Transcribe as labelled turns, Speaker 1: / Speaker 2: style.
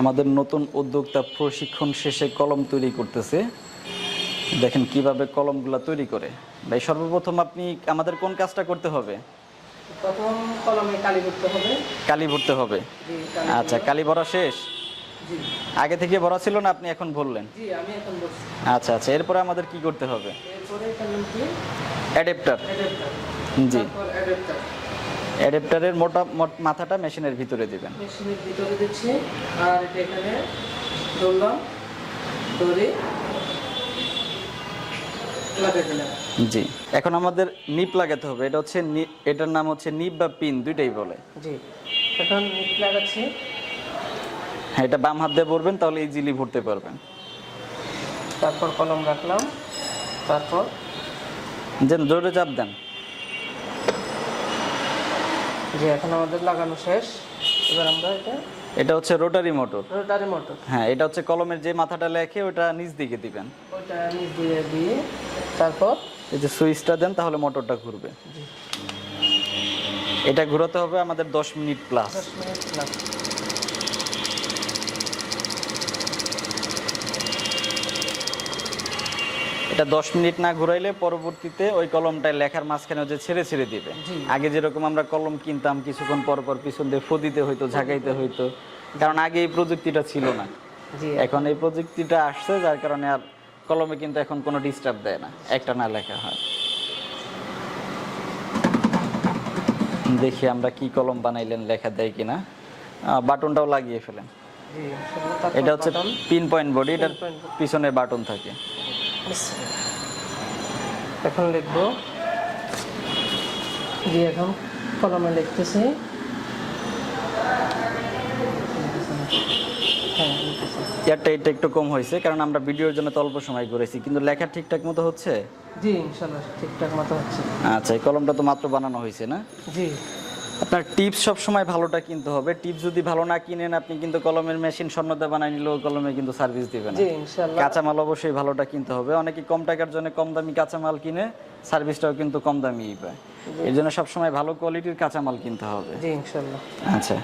Speaker 1: আমাদের নতুন উদ্যোক্তা প্রশিক্ষণ শেষে কলম তৈরি করতেছে। দেখেন কীভাবে কলমগুলো তৈরি করে। ভাই সর্বপ্রথম আপনি আমাদের কোন কাজটা করতে হবে?
Speaker 2: প্রথম কলমে কালি করতে হবে।
Speaker 1: কালি ভরতে হবে। আচ্ছা কালি ভরা শেষ? আগে থেকে ভরা ছিল না আপনি এখন
Speaker 2: বলছি
Speaker 1: আচ্ছা আচ্ছা এরপরে আমাদের কি করতে হবে? অ্যাডাপ্টার
Speaker 2: অ্যাডাপ্টার
Speaker 1: জি।
Speaker 2: অ্যাডাপ্টার
Speaker 1: অ্যাডাপ্টারের মোটা মাথাটা মেশিনের ভিতরে দিবেন।
Speaker 2: মেশিনের ভিতরে দিচ্ছি। আর এটা এখানে ধরলাম ধরে
Speaker 1: জি। এখন আমাদের নিপ লাগাতে হবে। এটা হচ্ছে এটার নাম হচ্ছে নিপ বা পিন দুইটাই বলে।
Speaker 2: জি। এখন নিট লাগাচ্ছি।
Speaker 1: হ্যাঁ এটা বাম হাত দিয়ে ভরবেন তাহলে ইজিলি ভরতে পারবেন।
Speaker 2: তারপর কলম রাখলাম। তারপর
Speaker 1: যেন জোরে চাপ দেন।
Speaker 2: যে এখন আমাদের লাগানো শেষ এবার আমরা এটা
Speaker 1: এটা হচ্ছে রোটারি মোটর
Speaker 2: রোটারি মোটর
Speaker 1: হ্যাঁ এটা হচ্ছে কলমের যে মাথাটা লেখে ওটা নিচ দিকে দিবেন।
Speaker 2: ওটা নিচ দিয়ে দিয়ে তারপর
Speaker 1: এই যে সুইচটা দেন তাহলে মোটরটা ঘুরবে। এটা ঘোরাতে হবে আমাদের দশ মিনিট প্লাস
Speaker 2: দশ মিনিট লাগবে
Speaker 1: এটা দশ মিনিট না ঘুরাইলে পরবর্তীতে ওই কলমটায় লেখার মাঝখানে যে ছেড়ে ছেড়ে দিবে। আগে যেরকম আমরা কলম কিনতাম কিছুক্ষণ পর পর পিছন দিয়ে ফো দিতে হইতো ঝাঁকাইতে হইতো। কারণ আগে এই প্রযুক্তিটা ছিল না। এখন এই প্রযুক্তিটা আসছে যার কারণে আর কলমে কিন্তু এখন কোনো ডিস্টার্ব দেয় না। একটা না লেখা হয়। দেখি আমরা কি কলম বানাইলেন লেখা দেয় কিনা। বাটনটাও লাগিয়ে ফেলেন। এটা হচ্ছে। পিন পয়েন্ট বডি এটার। পিছনে বাটন থাকে।
Speaker 2: এখন লিখব। জি এখন কলমে লিখতেছি। হ্যাঁ লিখতেছি।
Speaker 1: ইয়ারটা এটা একটু কম হয়েছে কারণ আমরা ভিডিওর জন্য তো অল্প সময় করেছি। কিন্তু লেখা ঠিকঠাক মতো হচ্ছে?
Speaker 2: জি ইনশাল্লাহ ঠিকঠাক মতো হচ্ছে।
Speaker 1: আচ্ছা এই কলমটা তো মাত্র বানানো হয়েছে না?
Speaker 2: জি।
Speaker 1: আপনার টিপস সব সময় ভালোটা কিনতে হবে। টিপস যদি ভালো না কিনেন আপনি কিন্তু কলমের মেশিন স্বর্ণতে বানাই নিলেও কলমে কিন্তু সার্ভিস দিবে না। কাঁচামাল অবশ্যই ভালোটা কিনতে হবে। অনেকে কম টাকার জন্য কম দামি কাঁচামাল কিনে সার্ভিসটাও কিন্তু কম দামি পায়। এই জন্য সবসময় ভালো কোয়ালিটির কাঁচামাল কিনতে হবে।
Speaker 2: জি ইনশাল্লাহ।
Speaker 1: আচ্ছা।